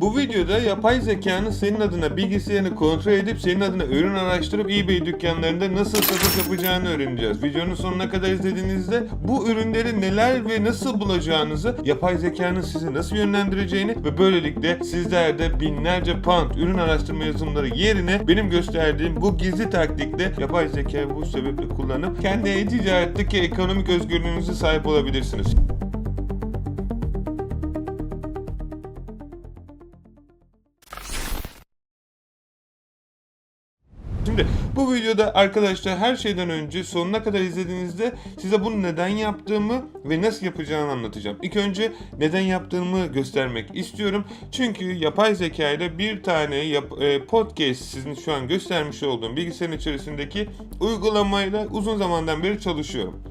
Bu videoda yapay zekanın senin adına bilgisayarını kontrol edip senin adına ürün araştırıp eBay dükkanlarında nasıl satış yapacağını öğreneceğiz. Videonun sonuna kadar izlediğinizde bu ürünleri neler ve nasıl bulacağınızı, yapay zekanın sizi nasıl yönlendireceğini ve böylelikle sizler de binlerce pound ürün araştırma yazılımları yerine benim gösterdiğim bu gizli taktikle yapay zekayı bu sebeple kullanıp kendi e-ticaretteki ekonomik özgürlüğünüze sahip olabilirsiniz. Şimdi bu videoda arkadaşlar her şeyden önce sonuna kadar izlediğinizde size bunu neden yaptığımı ve nasıl yapacağını anlatacağım. İlk önce neden yaptığımı göstermek istiyorum. Çünkü yapay zeka ile bir tane yap- e, podcast sizin şu an göstermiş olduğum bilgisayarın içerisindeki uygulamayla uzun zamandan beri çalışıyorum.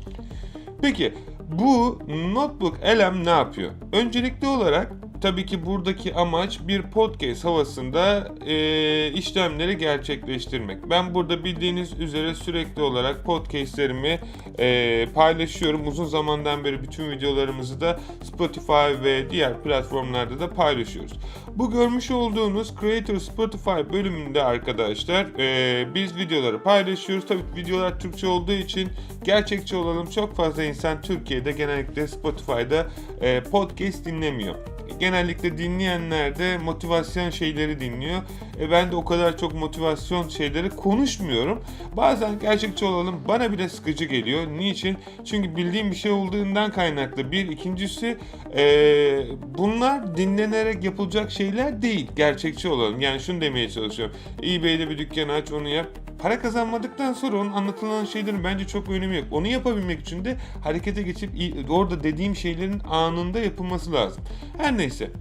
Peki bu Notebook LM ne yapıyor? Öncelikli olarak tabii ki buradaki amaç bir podcast havasında e, işlemleri gerçekleştirmek. Ben burada bildiğiniz üzere sürekli olarak podcastlerimi e, paylaşıyorum. Uzun zamandan beri bütün videolarımızı da Spotify ve diğer platformlarda da paylaşıyoruz. Bu görmüş olduğunuz Creator Spotify bölümünde arkadaşlar e, biz videoları paylaşıyoruz. Tabii videolar Türkçe olduğu için gerçekçi olalım çok fazla insan Türkiye'de genellikle Spotify'da e, podcast dinlemiyor. Genellikle dinleyenler de motivasyon şeyleri dinliyor. E ben de o kadar çok motivasyon şeyleri konuşmuyorum. Bazen gerçekçi olalım bana bile sıkıcı geliyor. Niçin? Çünkü bildiğim bir şey olduğundan kaynaklı. Bir. ikincisi e, bunlar dinlenerek yapılacak şeyler değil. Gerçekçi olalım. Yani şunu demeye çalışıyorum. eBay'de bir dükkan aç onu yap para kazanmadıktan sonra onun anlatılan şeylerin bence çok önemi yok. Onu yapabilmek için de harekete geçip orada dediğim şeylerin anında yapılması lazım. Her neyse.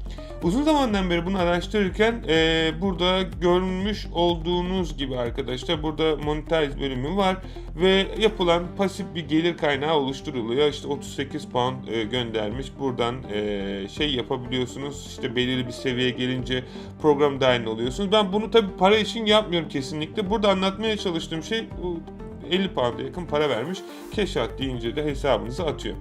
Uzun zamandan beri bunu araştırırken e, burada görmüş olduğunuz gibi arkadaşlar burada monetize bölümü var ve yapılan pasif bir gelir kaynağı oluşturuluyor. İşte 38 pound e, göndermiş. Buradan e, şey yapabiliyorsunuz. İşte belirli bir seviyeye gelince program dahil oluyorsunuz. Ben bunu tabii para için yapmıyorum kesinlikle. Burada anlatmaya çalıştığım şey bu 50 pound'a yakın para vermiş. Out deyince de hesabınıza atıyor.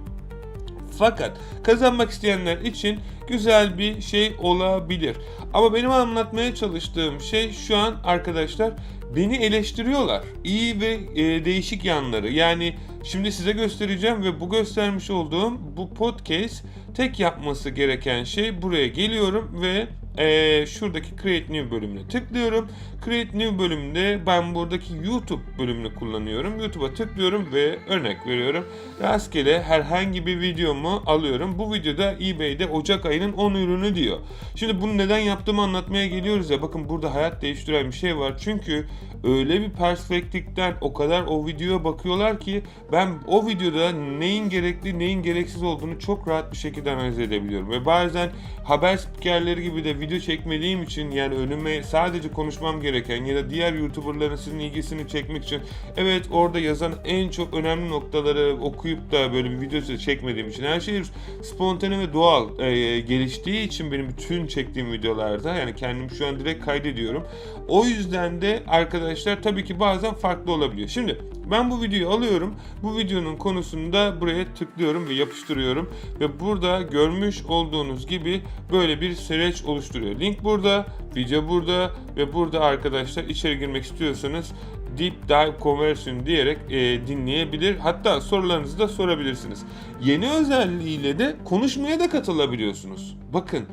Fakat kazanmak isteyenler için güzel bir şey olabilir. Ama benim anlatmaya çalıştığım şey şu an arkadaşlar beni eleştiriyorlar. İyi ve e, değişik yanları. Yani şimdi size göstereceğim ve bu göstermiş olduğum bu podcast tek yapması gereken şey buraya geliyorum ve e, şuradaki Create New bölümüne tıklıyorum. Create New bölümünde ben buradaki YouTube bölümünü kullanıyorum. YouTube'a tıklıyorum ve örnek veriyorum. Rastgele herhangi bir videomu alıyorum. Bu videoda eBay'de Ocak ayının 10 ürünü diyor. Şimdi bunu neden yaptığımı anlatmaya geliyoruz ya. Bakın burada hayat değiştiren bir şey var. Çünkü öyle bir perspektiften o kadar o videoya bakıyorlar ki ben o videoda neyin gerekli neyin gereksiz olduğunu çok rahat bir şekilde analiz edebiliyorum. Ve bazen haber spikerleri gibi de video çekmediğim için yani önüme sadece konuşmam gereken ya da diğer YouTuber'ların sizin ilgisini çekmek için evet orada yazan en çok önemli noktaları okuyup da böyle bir video çekmediğim için her şey spontane ve doğal e, geliştiği için benim bütün çektiğim videolarda yani kendim şu an direkt kaydediyorum. O yüzden de arkadaşlar tabii ki bazen farklı olabiliyor. Şimdi ben bu videoyu alıyorum. Bu videonun konusunu da buraya tıklıyorum ve yapıştırıyorum. Ve burada görmüş olduğunuz gibi böyle bir süreç oluşturuyor. Link burada, video burada ve burada arkadaşlar içeri girmek istiyorsanız Deep Dive Conversion diyerek e, dinleyebilir. Hatta sorularınızı da sorabilirsiniz. Yeni özelliğiyle de konuşmaya da katılabiliyorsunuz. Bakın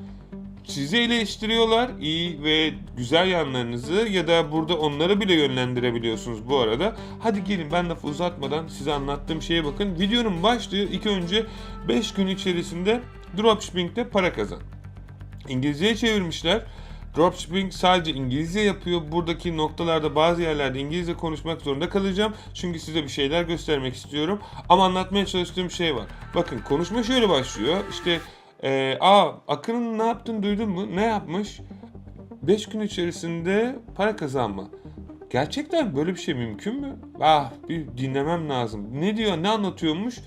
sizi eleştiriyorlar iyi ve güzel yanlarınızı ya da burada onları bile yönlendirebiliyorsunuz bu arada. Hadi gelin ben lafı uzatmadan size anlattığım şeye bakın. Videonun başlığı ilk önce 5 gün içerisinde dropshipping'de para kazan. İngilizceye çevirmişler. Dropshipping sadece İngilizce yapıyor. Buradaki noktalarda bazı yerlerde İngilizce konuşmak zorunda kalacağım. Çünkü size bir şeyler göstermek istiyorum. Ama anlatmaya çalıştığım şey var. Bakın konuşma şöyle başlıyor. İşte ee, aa Akın'ın ne yaptığını duydun mu? Ne yapmış? 5 gün içerisinde para kazanma. Gerçekten böyle bir şey mümkün mü? Ah bir dinlemem lazım. Ne diyor ne anlatıyormuş?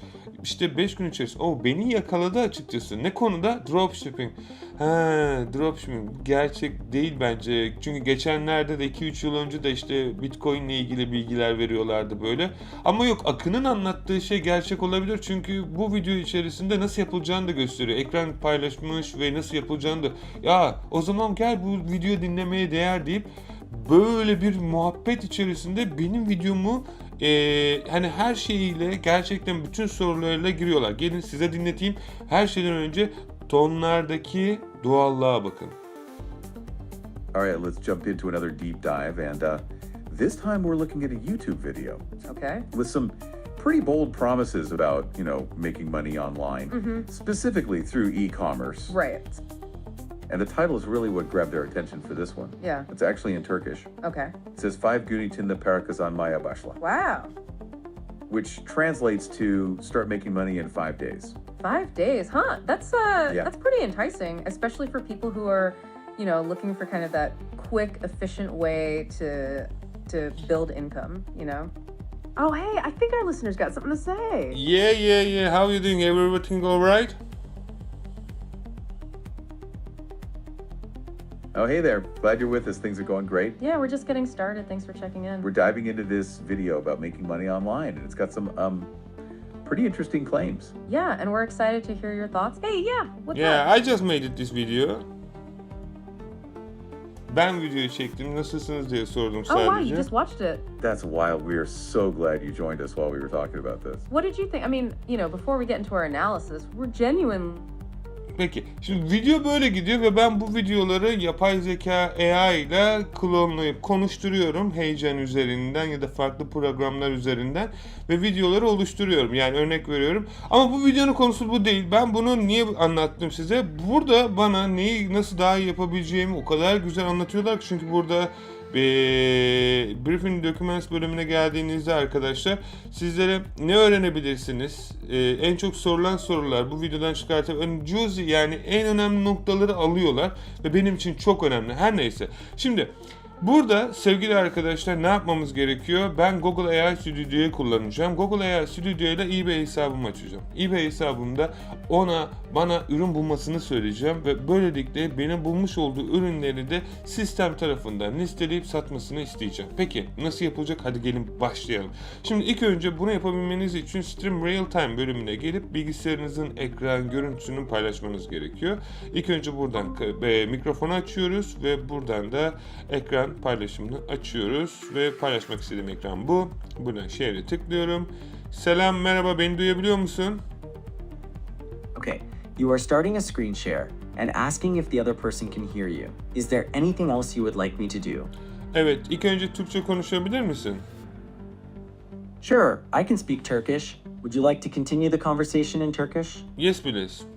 İşte 5 gün içerisinde. O beni yakaladı açıkçası. Ne konuda? Dropshipping. Ha, dropshipping gerçek değil bence. Çünkü geçenlerde de 2-3 yıl önce de işte Bitcoin ile ilgili bilgiler veriyorlardı böyle. Ama yok Akın'ın anlattığı şey gerçek olabilir. Çünkü bu video içerisinde nasıl yapılacağını da gösteriyor. Ekran paylaşmış ve nasıl yapılacağını da. Ya o zaman gel bu video dinlemeye değer deyip böyle bir muhabbet içerisinde benim videomu eee, hani her şeyiyle gerçekten bütün sorularıyla giriyorlar. Gelin size dinleteyim. Her şeyden önce tonlardaki doğallığa bakın. All right, let's jump into another deep dive. And uh, this time we're looking at a YouTube video Okay. with some pretty bold promises about, you know, making money online, specifically through e commerce. Right. And the title is really what grabbed their attention for this one. Yeah. It's actually in Turkish. Okay. It says five gün içinde para kazanmaya başla, Wow. which translates to start making money in five days. Five days, huh? That's uh Yeah. that's pretty enticing, especially for people who are, you know, looking for kind of that quick, efficient way to to build income, you know? Oh hey, I think our listeners got something to say. Yeah yeah yeah how are you doing everything alright? Oh, hey there. Glad you're with us. Things are going great. Yeah, we're just getting started. Thanks for checking in. We're diving into this video about making money online, and it's got some um, pretty interesting claims. Yeah, and we're excited to hear your thoughts. Hey, yeah, what's up? Yeah, up? I just made it this video. Ben videoyu çektim. Nasılsınız diye sordum Oh wow, you just watched it. That's wild. We are so glad you joined us while we were talking about this. What did you think? I mean, you know, before we get into our analysis, we're genuine Peki. Şimdi video böyle gidiyor ve ben bu videoları yapay zeka AI ile klonlayıp konuşturuyorum heyecan üzerinden ya da farklı programlar üzerinden ve videoları oluşturuyorum. Yani örnek veriyorum. Ama bu videonun konusu bu değil. Ben bunu niye anlattım size? Burada bana neyi nasıl daha iyi yapabileceğimi o kadar güzel anlatıyorlar ki çünkü burada eee Briefing Documents bölümüne geldiğinizde arkadaşlar sizlere ne öğrenebilirsiniz? Eee, en çok sorulan sorular bu videodan çıkartıp en juicy yani en önemli noktaları alıyorlar ve benim için çok önemli. Her neyse. Şimdi Burada sevgili arkadaşlar ne yapmamız gerekiyor? Ben Google AI Studio'yu kullanacağım. Google AI Studio ile eBay hesabımı açacağım. eBay hesabımda ona bana ürün bulmasını söyleyeceğim ve böylelikle benim bulmuş olduğu ürünleri de sistem tarafından listeleyip satmasını isteyeceğim. Peki nasıl yapılacak? Hadi gelin başlayalım. Şimdi ilk önce bunu yapabilmeniz için Stream Real Time bölümüne gelip bilgisayarınızın ekran görüntüsünü paylaşmanız gerekiyor. İlk önce buradan e, mikrofonu açıyoruz ve buradan da ekran paylaşımını açıyoruz ve paylaşmak istediğim ekran bu. Buradan share'e tıklıyorum. Selam merhaba beni duyabiliyor musun? Okay, you are starting a screen share and asking if the other person can hear you. Is there anything else you would like me to do? Evet ilk önce Türkçe konuşabilir misin? Sure, I can speak Turkish. Would you like to continue the conversation in Turkish? Yes please.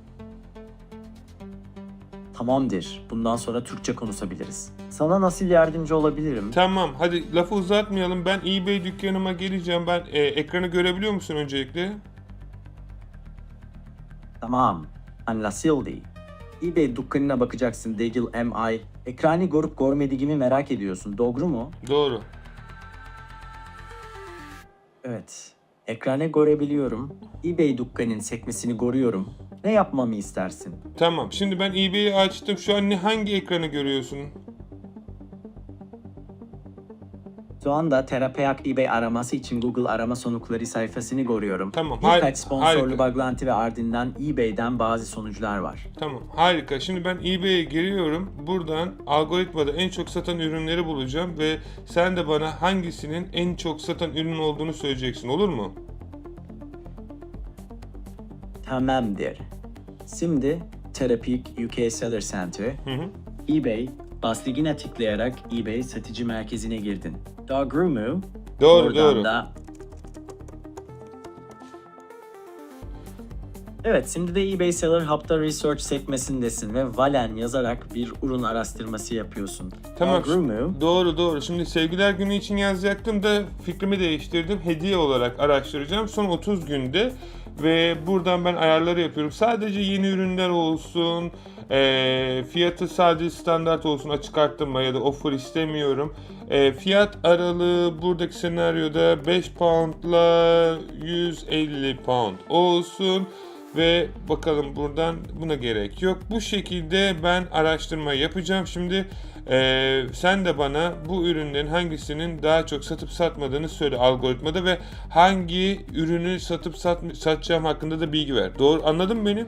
Tamamdır. Bundan sonra Türkçe konuşabiliriz. Sana nasıl yardımcı olabilirim? Tamam hadi lafı uzatmayalım. Ben eBay dükkanıma geleceğim. Ben e, ekranı görebiliyor musun öncelikle? Tamam. Anlaşıldı. eBay dükkanına bakacaksın Degil MI. Ekranı görüp görmediğimi merak ediyorsun. Doğru mu? Doğru. Evet. Ekranı görebiliyorum. eBay dükkanın sekmesini görüyorum. Ne yapmamı istersin? Tamam. Şimdi ben eBay'i açtım. Şu an ne hangi ekranı görüyorsun? Şu anda Terapeak eBay araması için Google arama sonuçları sayfasını görüyorum. Tamam, har- Birkaç sponsorlu harika. bağlantı ve ardından eBay'den bazı sonuçlar var. Tamam. Harika. Şimdi ben eBay'e giriyorum. Buradan algoritmada en çok satan ürünleri bulacağım ve sen de bana hangisinin en çok satan ürün olduğunu söyleyeceksin. Olur mu? Tamamdır. Şimdi Terapeak UK Seller Center, Hı hı. eBay, basligine tıklayarak eBay satıcı merkezine girdin. Doğru mu? Doğru Oradan doğru. da... Evet, şimdi de eBay Seller Hub'da Research sekmesindesin ve Valen yazarak bir ürün araştırması yapıyorsun. Tamam. Doğru mu? Doğru doğru. Şimdi sevgiler günü için yazacaktım da fikrimi değiştirdim. Hediye olarak araştıracağım. Son 30 günde ve buradan ben ayarları yapıyorum. Sadece yeni ürünler olsun, e, fiyatı sadece standart olsun açık arttırma ya da offer istemiyorum. E, fiyat aralığı buradaki senaryoda 5 poundla 150 pound olsun. Ve bakalım buradan buna gerek yok. Bu şekilde ben araştırma yapacağım. Şimdi eee, sen de bana bu ürünlerin hangisinin daha çok satıp satmadığını söyle algoritmada ve hangi ürünü satıp sat, satacağım hakkında da bilgi ver. Doğru anladın mı beni?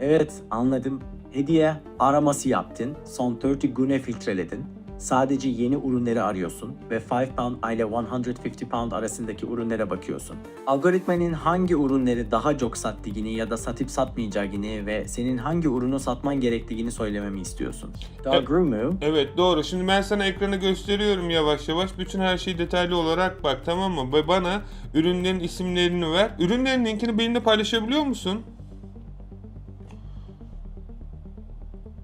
Evet anladım. Hediye araması yaptın. Son 30 güne filtreledin. Sadece yeni ürünleri arıyorsun ve 5 pound ile 150 pound arasındaki ürünlere bakıyorsun. Algoritmanın hangi ürünleri daha çok sattığını ya da satıp satmayacağını ve senin hangi ürünü satman gerektiğini söylememi istiyorsun. Doğru mu? Evet doğru. Şimdi ben sana ekranı gösteriyorum yavaş yavaş. Bütün her şeyi detaylı olarak bak tamam mı? Ve bana ürünlerin isimlerini ver. Ürünlerin linkini benimle paylaşabiliyor musun?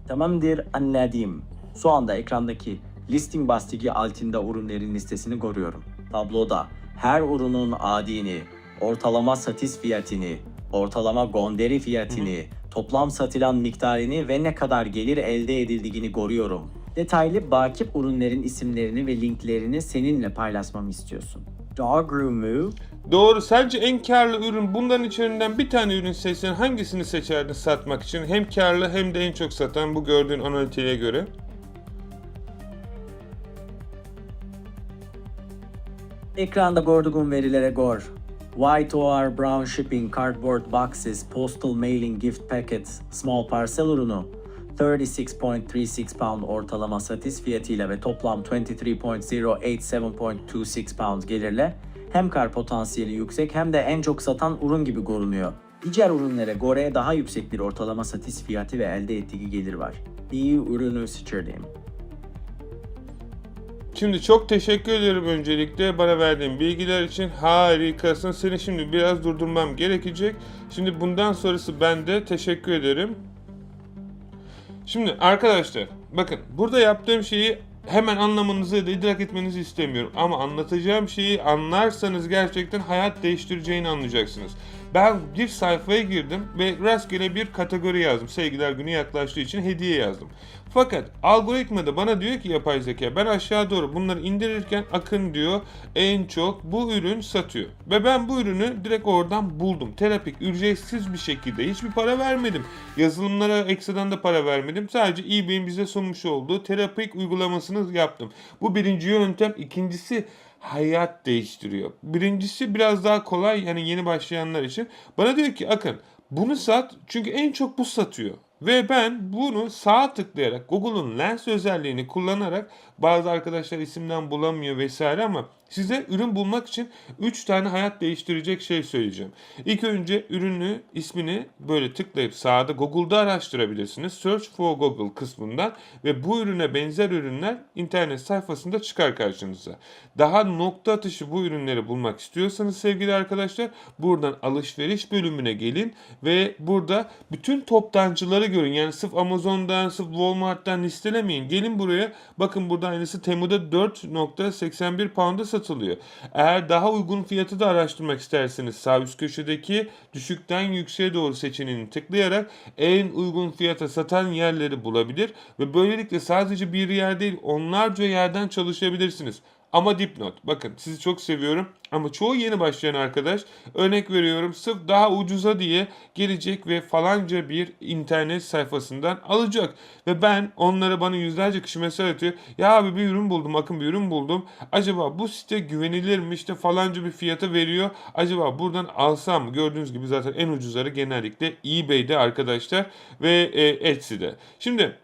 Tamamdır anladım. Şu anda ekrandaki listing bastigi altında ürünlerin listesini görüyorum. Tabloda her ürünün adını, ortalama satış fiyatını, ortalama gönderi fiyatını, toplam satılan miktarını ve ne kadar gelir elde edildiğini görüyorum. Detaylı bakip ürünlerin isimlerini ve linklerini seninle paylaşmamı istiyorsun. Doğru mu? Doğru. Sence en karlı ürün bunların içerisinden bir tane ürün seçsen hangisini seçerdin satmak için? Hem karlı hem de en çok satan bu gördüğün analitiğe göre. Ekranda gördüğün verilere gör. White OR Brown Shipping Cardboard Boxes Postal Mailing Gift Packets Small Parcel ürünü 36.36 pound ortalama satış fiyatıyla ve toplam 23.087.26 pound gelirle hem kar potansiyeli yüksek hem de en çok satan ürün gibi görünüyor. Diğer ürünlere göre daha yüksek bir ortalama satış fiyatı ve elde ettiği gelir var. İyi ürünü seçirdim. Şimdi çok teşekkür ederim öncelikle bana verdiğin bilgiler için. Harikasın. Seni şimdi biraz durdurmam gerekecek. Şimdi bundan sonrası ben de teşekkür ederim. Şimdi arkadaşlar bakın burada yaptığım şeyi hemen anlamanızı da idrak etmenizi istemiyorum. Ama anlatacağım şeyi anlarsanız gerçekten hayat değiştireceğini anlayacaksınız. Ben bir sayfaya girdim ve rastgele bir kategori yazdım. Sevgiler günü yaklaştığı için hediye yazdım. Fakat algoritmada bana diyor ki yapay zeka ben aşağı doğru bunları indirirken akın diyor en çok bu ürün satıyor. Ve ben bu ürünü direkt oradan buldum. Terapik ücretsiz bir şekilde hiçbir para vermedim. Yazılımlara ekstradan da para vermedim. Sadece eBay'in bize sunmuş olduğu terapik uygulamasını yaptım. Bu birinci yöntem. İkincisi hayat değiştiriyor. Birincisi biraz daha kolay yani yeni başlayanlar için. Bana diyor ki Akın bunu sat çünkü en çok bu satıyor. Ve ben bunu sağa tıklayarak Google'un Lens özelliğini kullanarak bazı arkadaşlar isimden bulamıyor vesaire ama size ürün bulmak için 3 tane hayat değiştirecek şey söyleyeceğim. İlk önce ürünü ismini böyle tıklayıp sağda Google'da araştırabilirsiniz. Search for Google kısmından ve bu ürüne benzer ürünler internet sayfasında çıkar karşınıza. Daha nokta atışı bu ürünleri bulmak istiyorsanız sevgili arkadaşlar buradan alışveriş bölümüne gelin ve burada bütün toptancıları görün. Yani sırf Amazon'dan, sırf Walmart'tan listelemeyin. Gelin buraya. Bakın burada aynısı Temu'da 4.81 pound'a satılıyor. Eğer daha uygun fiyatı da araştırmak isterseniz sağ üst köşedeki düşükten yükseğe doğru seçeneğini tıklayarak en uygun fiyata satan yerleri bulabilir ve böylelikle sadece bir yer değil onlarca yerden çalışabilirsiniz. Ama dipnot. Bakın sizi çok seviyorum ama çoğu yeni başlayan arkadaş örnek veriyorum sırf daha ucuza diye gelecek ve falanca bir internet sayfasından alacak. Ve ben onlara bana yüzlerce kişi mesaj atıyor. Ya abi bir ürün buldum bakın bir ürün buldum. Acaba bu site güvenilir mi işte falanca bir fiyata veriyor. Acaba buradan alsam? Gördüğünüz gibi zaten en ucuzları genellikle eBay'de arkadaşlar ve e, Etsy'de. Şimdi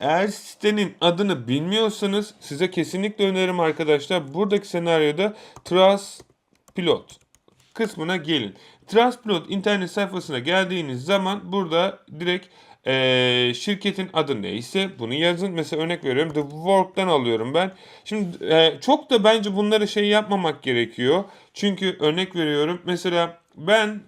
eğer sitenin adını bilmiyorsanız size kesinlikle öneririm arkadaşlar. Buradaki senaryoda Trust Pilot kısmına gelin. Trustpilot internet sayfasına geldiğiniz zaman burada direkt eee, şirketin adı neyse bunu yazın. Mesela örnek veriyorum The Work'tan alıyorum ben. Şimdi eee, çok da bence bunları şey yapmamak gerekiyor. Çünkü örnek veriyorum mesela ben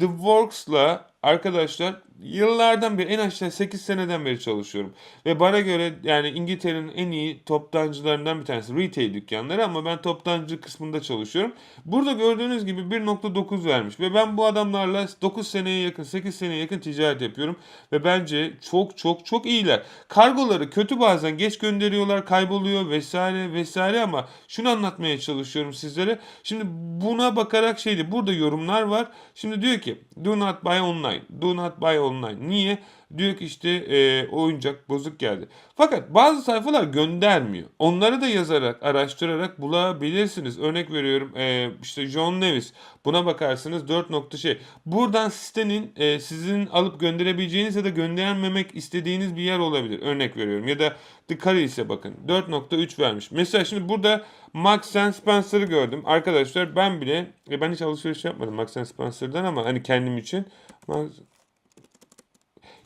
The Works'la arkadaşlar yıllardan beri en aşağı 8 seneden beri çalışıyorum. Ve bana göre yani İngiltere'nin en iyi toptancılarından bir tanesi retail dükkanları ama ben toptancı kısmında çalışıyorum. Burada gördüğünüz gibi 1.9 vermiş ve ben bu adamlarla 9 seneye yakın 8 seneye yakın ticaret yapıyorum ve bence çok çok çok iyiler. Kargoları kötü bazen geç gönderiyorlar kayboluyor vesaire vesaire ama şunu anlatmaya çalışıyorum sizlere. Şimdi buna bakarak şeydi burada yorumlar var. Şimdi diyor ki do not buy online. Do not buy online. Niye? Diyor ki işte e, oyuncak bozuk geldi. Fakat bazı sayfalar göndermiyor. Onları da yazarak, araştırarak bulabilirsiniz. Örnek veriyorum e, işte John Lewis. Buna bakarsınız 4 nokta şey. Buradan sitenin e, sizin alıp gönderebileceğiniz ya da göndermemek istediğiniz bir yer olabilir. Örnek veriyorum. Ya da The Curry's'e bakın. 4.3 vermiş. Mesela şimdi burada Max Spencer'ı gördüm. Arkadaşlar ben bile e, ben hiç alışveriş yapmadım Max Spencer'dan ama hani kendim için. Max,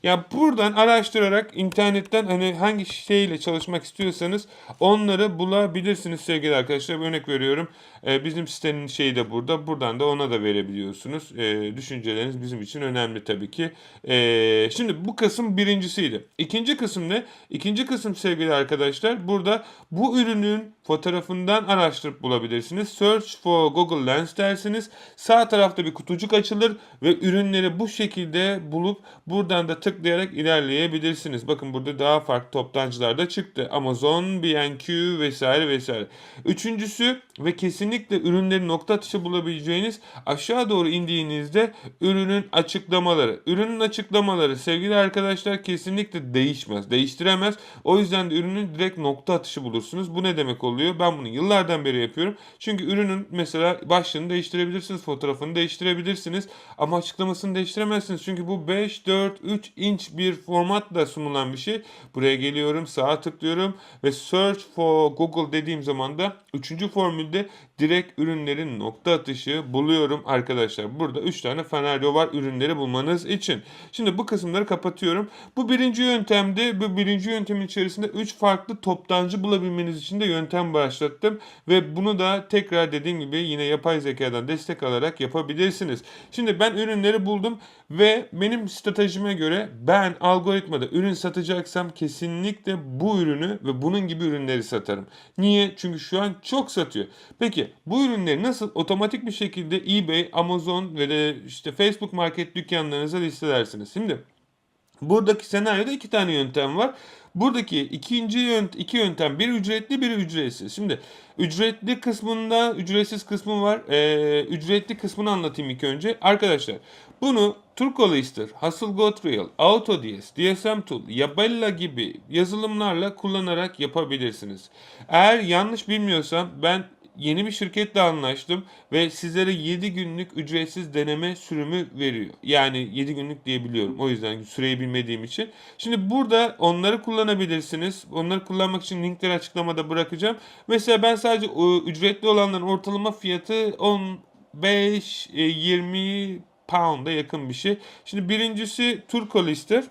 ya buradan araştırarak internetten hani hangi şeyle çalışmak istiyorsanız onları bulabilirsiniz sevgili arkadaşlar. Örnek veriyorum. E, bizim sitenin şeyi de burada. Buradan da ona da verebiliyorsunuz. E, düşünceleriniz bizim için önemli tabii ki. E, şimdi bu kısım birincisiydi. İkinci kısım ne? İkinci kısım sevgili arkadaşlar. Burada bu ürünün fotoğrafından araştırıp bulabilirsiniz. Search for Google Lens dersiniz. Sağ tarafta bir kutucuk açılır ve ürünleri bu şekilde bulup buradan da tıklayarak ilerleyebilirsiniz. Bakın burada daha farklı toptancılar da çıktı. Amazon, B&Q vesaire vesaire. Üçüncüsü ve kesinlikle ürünlerin nokta atışı bulabileceğiniz aşağı doğru indiğinizde ürünün açıklamaları. Ürünün açıklamaları sevgili arkadaşlar kesinlikle değişmez. Değiştiremez. O yüzden de ürünün direkt nokta atışı bulursunuz. Bu ne demek oluyor? Ben bunu yıllardan beri yapıyorum. Çünkü ürünün mesela başlığını değiştirebilirsiniz, fotoğrafını değiştirebilirsiniz ama açıklamasını değiştiremezsiniz. Çünkü bu 5, 4, 3 inç bir formatla sunulan bir şey. Buraya geliyorum, sağa tıklıyorum ve search for Google dediğim zaman da üçüncü formülde direkt ürünlerin nokta atışı buluyorum arkadaşlar. Burada 3 tane senaryo var ürünleri bulmanız için. Şimdi bu kısımları kapatıyorum. Bu birinci yöntemde bu birinci yöntemin içerisinde 3 farklı toptancı bulabilmeniz için de yöntem başlattım. Ve bunu da tekrar dediğim gibi yine yapay zekadan destek alarak yapabilirsiniz. Şimdi ben ürünleri buldum ve benim stratejime göre ben algoritmada ürün satacaksam kesinlikle bu ürünü ve bunun gibi ürünleri satarım. Niye? Çünkü şu an çok satıyor. Peki bu ürünleri nasıl otomatik bir şekilde eBay, Amazon ve de işte Facebook market dükkanlarınıza listelersiniz? Şimdi Buradaki senaryoda iki tane yöntem var. Buradaki ikinci yönt iki yöntem bir ücretli bir ücretsiz. Şimdi ücretli kısmında ücretsiz kısmı var. Ee, ücretli kısmını anlatayım ilk önce. Arkadaşlar bunu Turkolister, Hasselblad Real, AutoDS, DSM Tool, Yabella gibi yazılımlarla kullanarak yapabilirsiniz. Eğer yanlış bilmiyorsam ben yeni bir şirketle anlaştım ve sizlere 7 günlük ücretsiz deneme sürümü veriyor. Yani 7 günlük diyebiliyorum. O yüzden süreyi bilmediğim için. Şimdi burada onları kullanabilirsiniz. Onları kullanmak için linkleri açıklamada bırakacağım. Mesela ben sadece o ücretli olanların ortalama fiyatı 15 e, 20 pound'a yakın bir şey. Şimdi birincisi Turkolister.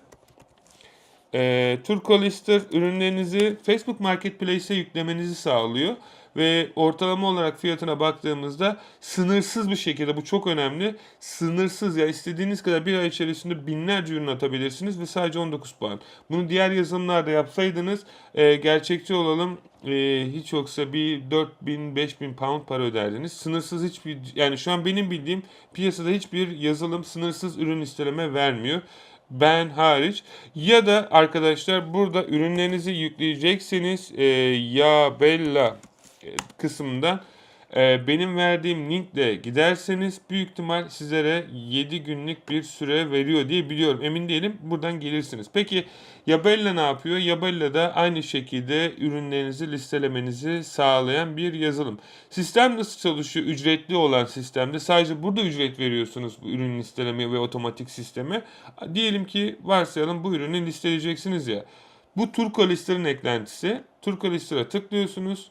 E, Turkolister ürünlerinizi Facebook Marketplace'e yüklemenizi sağlıyor ve ortalama olarak fiyatına baktığımızda sınırsız bir şekilde bu çok önemli. Sınırsız ya istediğiniz kadar bir ay içerisinde binlerce ürün atabilirsiniz ve sadece 19 puan. Bunu diğer yazılımlarda yapsaydınız e, gerçekçi olalım e, hiç yoksa bir 4000 5000 pound para öderdiniz. Sınırsız hiçbir yani şu an benim bildiğim piyasada hiçbir yazılım sınırsız ürün listeleme vermiyor ben hariç ya da arkadaşlar burada ürünlerinizi yükleyecekseniz e, ya Bella kısmından e, benim verdiğim linkle giderseniz büyük ihtimal sizlere 7 günlük bir süre veriyor diye biliyorum. Emin değilim. Buradan gelirsiniz. Peki Yabella ne yapıyor? Yabella da aynı şekilde ürünlerinizi listelemenizi sağlayan bir yazılım. Sistem nasıl çalışıyor? Ücretli olan sistemde sadece burada ücret veriyorsunuz bu ürün listeleme ve otomatik sisteme. Diyelim ki varsayalım bu ürünü listeleyeceksiniz ya. Bu Turko eklentisi. Turko tıklıyorsunuz.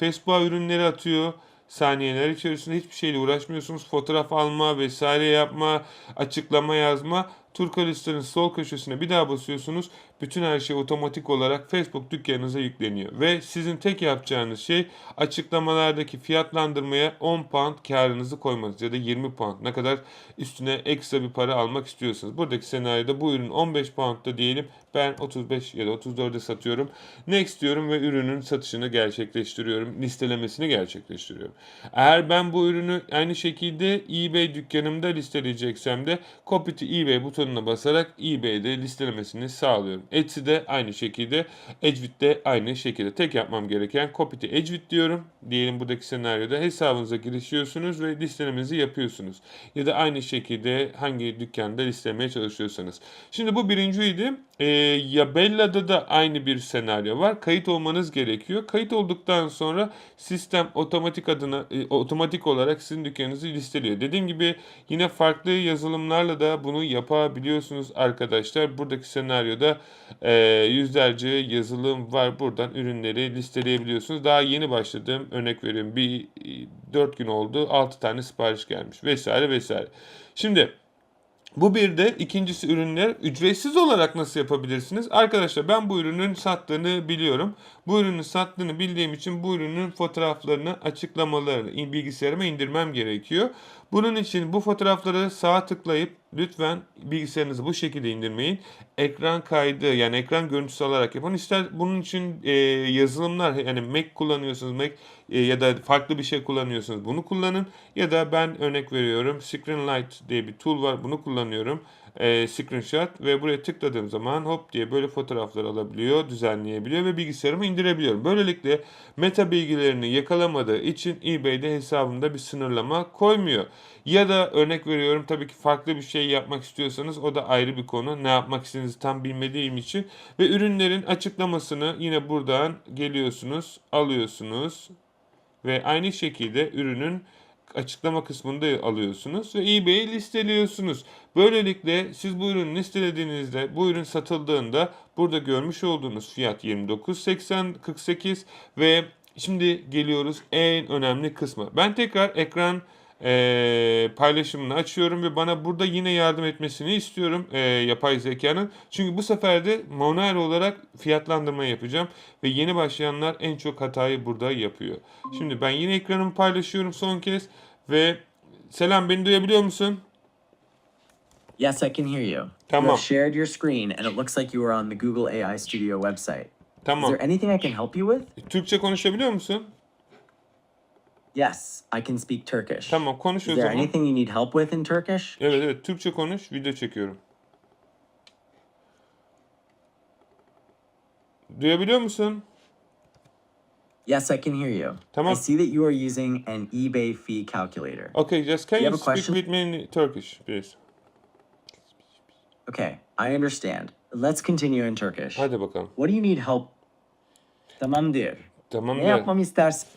Facebook'a ürünleri atıyor. Saniyeler içerisinde hiçbir şeyle uğraşmıyorsunuz. Fotoğraf alma vesaire yapma, açıklama yazma. Turka listenin sol köşesine bir daha basıyorsunuz. Bütün her şey otomatik olarak Facebook dükkanınıza yükleniyor. Ve sizin tek yapacağınız şey açıklamalardaki fiyatlandırmaya 10 pound karınızı koymanız ya da 20 pound ne kadar üstüne ekstra bir para almak istiyorsanız. Buradaki senaryoda bu ürün 15 pound'da diyelim ben 35 ya da 34'e satıyorum. Next diyorum ve ürünün satışını gerçekleştiriyorum. Listelemesini gerçekleştiriyorum. Eğer ben bu ürünü aynı şekilde eBay dükkanımda listeleyeceksem de Copy to eBay butonuna basarak eBay'de listelemesini sağlıyorum. Etsy'de aynı şekilde, EdgeWith'de aynı şekilde. Tek yapmam gereken Copy to Edgewith diyorum. Diyelim buradaki senaryoda hesabınıza girişiyorsunuz ve listelemenizi yapıyorsunuz. Ya da aynı şekilde hangi dükkanda listelemeye çalışıyorsanız. Şimdi bu birinciydi. Ee, ya Bella'da da aynı bir senaryo var. Kayıt olmanız gerekiyor. Kayıt olduktan sonra sistem otomatik adına e, otomatik olarak sizin dükkanınızı listeliyor. Dediğim gibi yine farklı yazılımlarla da bunu yapabiliyorsunuz arkadaşlar. Buradaki senaryoda e, yüzlerce yazılım var. Buradan ürünleri listeleyebiliyorsunuz. Daha yeni başladım. Örnek veriyorum. Bir 4 gün oldu. 6 tane sipariş gelmiş vesaire vesaire. Şimdi bu bir de ikincisi ürünler ücretsiz olarak nasıl yapabilirsiniz? Arkadaşlar ben bu ürünün sattığını biliyorum. Bu ürünün sattığını bildiğim için bu ürünün fotoğraflarını, açıklamalarını bilgisayarıma indirmem gerekiyor. Bunun için bu fotoğrafları sağa tıklayıp lütfen bilgisayarınızı bu şekilde indirmeyin. Ekran kaydı yani ekran görüntüsü alarak yapın. İster bunun için e, yazılımlar yani Mac kullanıyorsunuz Mac e, ya da farklı bir şey kullanıyorsunuz bunu kullanın. Ya da ben örnek veriyorum Screenlight diye bir tool var bunu kullanıyorum. E, screenshot ve buraya tıkladığım zaman hop diye böyle fotoğraflar alabiliyor, düzenleyebiliyor ve bilgisayarıma indirebiliyorum. Böylelikle meta bilgilerini yakalamadığı için eBay'de hesabımda bir sınırlama koymuyor. Ya da örnek veriyorum tabii ki farklı bir şey yapmak istiyorsanız o da ayrı bir konu. Ne yapmak istediğinizi tam bilmediğim için. Ve ürünlerin açıklamasını yine buradan geliyorsunuz, alıyorsunuz. Ve aynı şekilde ürünün açıklama kısmında alıyorsunuz ve eBay'e listeliyorsunuz. Böylelikle siz bu ürünü listelediğinizde bu ürün satıldığında burada görmüş olduğunuz fiyat 29.80 ve şimdi geliyoruz en önemli kısmı. Ben tekrar ekran eee, paylaşımını açıyorum ve bana burada yine yardım etmesini istiyorum eee, yapay zekanın. Çünkü bu sefer de manuel olarak fiyatlandırma yapacağım ve yeni başlayanlar en çok hatayı burada yapıyor. Şimdi ben yine ekranımı paylaşıyorum son kez ve selam beni duyabiliyor musun? Yes, I can hear you. You Tamam. have shared your screen and it looks like you are on the Google AI Studio website. Is Tamam. there anything I can help you with? Türkçe konuşabiliyor musun? Yes, I can speak Turkish. Tamam konuş o Is there zaman. anything you need help with in Turkish? Evet evet Türkçe konuş video çekiyorum. Duyabiliyor musun? Yes, I can hear you. Tamam. I see that you are using an eBay fee calculator. Okay, just can You you have a speak question? with me in Turkish, please? Okay, I understand. Let's continue in Turkish. Hadi bakalım. What do you need help? Tamamdır. Tamam Ne gel. yapmamı istersin?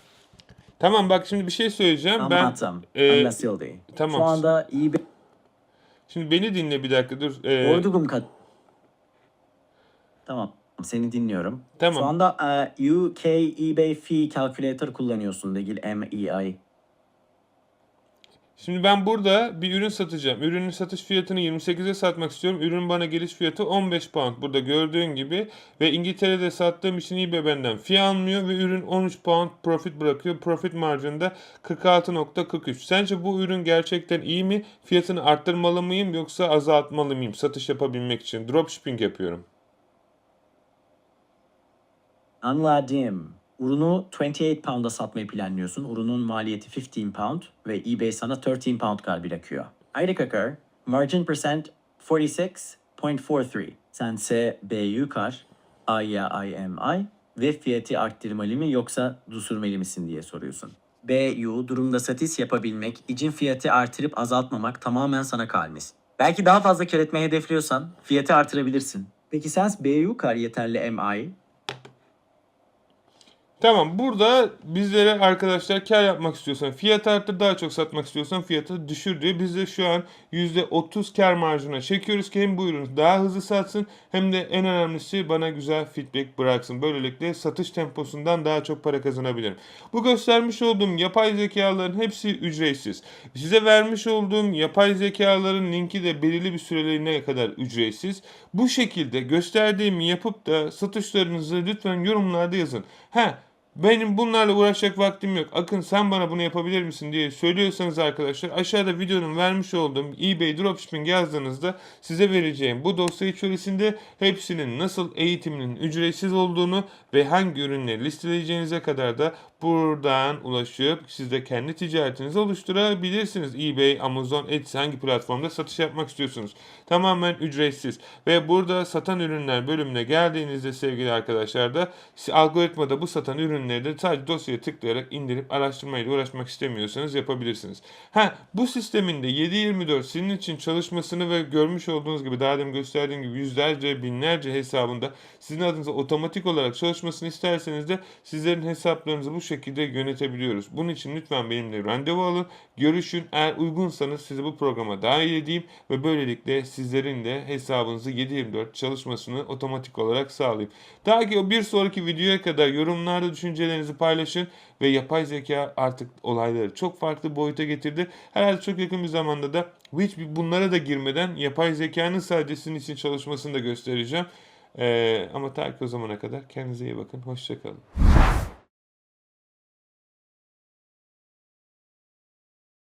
Tamam bak şimdi bir şey söyleyeceğim. Anlattım. Ben e, Anlaşıldı. tamam. Şu anda eBay şimdi beni dinle bir dakika dur. E, Ordugum kat. Tamam. Seni dinliyorum. Tamam. Şu anda e, UK eBay fee calculator kullanıyorsun değil MEI. Şimdi ben burada bir ürün satacağım. Ürünün satış fiyatını 28'e satmak istiyorum. Ürün bana geliş fiyatı 15 pound. Burada gördüğün gibi ve İngiltere'de sattığım için eBay benden fee almıyor ve ürün 13 pound profit bırakıyor. Profit marjında 46.43. Sence bu ürün gerçekten iyi mi? Fiyatını arttırmalı mıyım yoksa azaltmalı mıyım satış yapabilmek için? Dropshipping yapıyorum. Anladım. Ürünü 28 pound'a satmayı planlıyorsun. Ürünün maliyeti 15 pound ve eBay sana 13 pound kadar bırakıyor. Ayrı kakar, margin percent 46.43. Sense BU kar, A'ya IMI ve fiyatı arttırmalı mı yoksa düşürmeli misin diye soruyorsun. BU durumda satış yapabilmek, için fiyatı artırıp azaltmamak tamamen sana kalmış. Belki daha fazla kar etmeyi hedefliyorsan fiyatı artırabilirsin. Peki sen BU kar yeterli MI Tamam burada bizlere arkadaşlar kar yapmak istiyorsan fiyat arttır daha çok satmak istiyorsan fiyatı düşür diyor. Biz de şu an %30 kar marjına çekiyoruz ki hem bu ürün daha hızlı satsın hem de en önemlisi bana güzel feedback bıraksın. Böylelikle satış temposundan daha çok para kazanabilirim. Bu göstermiş olduğum yapay zekaların hepsi ücretsiz. Size vermiş olduğum yapay zekaların linki de belirli bir süreliğine kadar ücretsiz. Bu şekilde gösterdiğimi yapıp da satışlarınızı lütfen yorumlarda yazın. Ha benim bunlarla uğraşacak vaktim yok. Akın sen bana bunu yapabilir misin diye söylüyorsanız arkadaşlar aşağıda videonun vermiş olduğum eBay Dropshipping yazdığınızda size vereceğim bu dosya içerisinde hepsinin nasıl eğitiminin ücretsiz olduğunu ve hangi ürünleri listeleyeceğinize kadar da buradan ulaşıp siz de kendi ticaretinizi oluşturabilirsiniz. eBay, Amazon, Etsy hangi platformda satış yapmak istiyorsunuz. Tamamen ücretsiz. Ve burada satan ürünler bölümüne geldiğinizde sevgili arkadaşlar da algoritmada bu satan ürünleri de sadece dosyaya tıklayarak indirip araştırmayla uğraşmak istemiyorsanız yapabilirsiniz. Ha bu sistemin de 7/24 sizin için çalışmasını ve görmüş olduğunuz gibi daha demin gösterdiğim gibi yüzlerce binlerce hesabında sizin adınıza otomatik olarak çalışmasını isterseniz de sizlerin hesaplarınızı bu şekilde yönetebiliyoruz. Bunun için lütfen benimle randevu alın, görüşün. Eğer uygunsanız sizi bu programa dahil edeyim ve böylelikle sizlerin de hesabınızı 7/24 çalışmasını otomatik olarak sağlayayım. Daha ki bir sonraki videoya kadar yorumlarda düşüncelerinizi paylaşın ve yapay zeka artık olayları çok farklı boyuta getirdi. Herhalde çok yakın bir zamanda da hiç bunlara da girmeden yapay zekanın sadece sizin için çalışmasını da göstereceğim. Ee, ama ta ki o zamana kadar kendinize iyi bakın. Hoşçakalın.